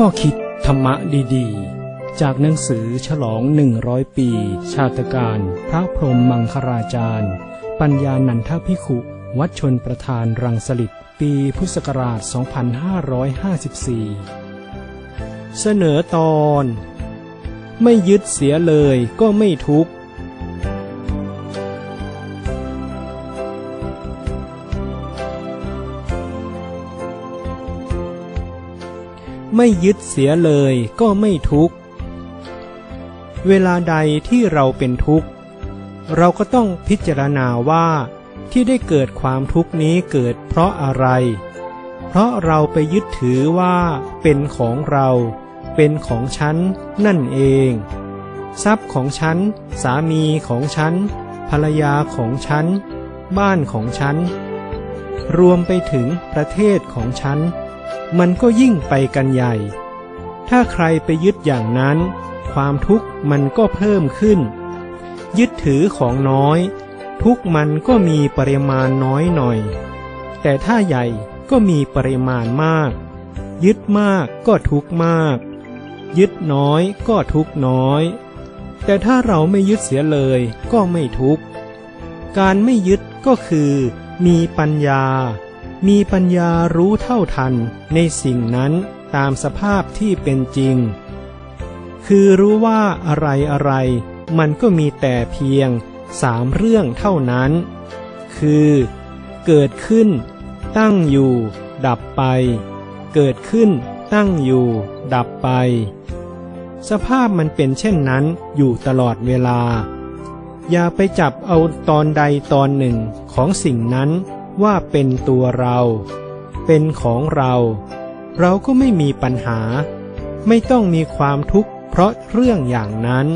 ข้อคิดธรรมะดีๆ จากหนังสือฉลองหนึ่งร้อยปี ชาตการ พระพรหมมังคราจารย์ ปัญญานันทพิขุวัดชนประธานรังสลิดปีพุทธศักราช 2554 เสนอตอน ไม่ยึดเสียเลยก็ไม่ทุกข์ ไม่ยึดเสียเลยก็ไม่ทุกข์ เวลาใดที่เราเป็นทุกข์ เราก็ต้องพิจารณาว่าที่ได้เกิดความทุกข์นี้เกิดเพราะอะไร เพราะเราไปยึดถือว่าเป็นของเรา เป็นของฉันนั่นเอง ทรัพย์ของฉัน สามีของฉัน ภรรยาของฉัน บ้านของฉัน รวมไปถึงประเทศของฉัน มันก็ยิ่งไปกันใหญ่ ถ้าใครไปยึดอย่างนั้น ความทุกข์มันก็เพิ่มขึ้น ยึดถือของน้อย ทุกข์มันก็มีปริมาณน้อยหน่อย แต่ถ้าใหญ่ก็มีปริมาณมาก ยึดมากก็ทุกข์มาก ยึดน้อยก็ทุกน้อย แต่ถ้าเราไม่ยึดเสียเลยก็ไม่ทุกข์ การไม่ยึดก็คือ มีปัญญา มีปัญญารู้เท่าทันในสิ่งนั้นตามสภาพที่เป็นจริง คือรู้ว่าอะไรอะไร มันก็มีแต่เพียงสามเรื่องเท่านั้น คือ เกิดขึ้น ตั้งอยู่ ดับไป เกิดขึ้น ตั้งอยู่ ดับไป สภาพมันเป็นเช่นนั้นอยู่ตลอดเวลา อย่าไปจับเอาตอนใดตอนหนึ่งของสิ่งนั้นว่าเป็นตัวเรา เป็นของเรา เราก็ไม่มีปัญหา ไม่ต้องมีความทุกข์เพราะเรื่องอย่างนั้น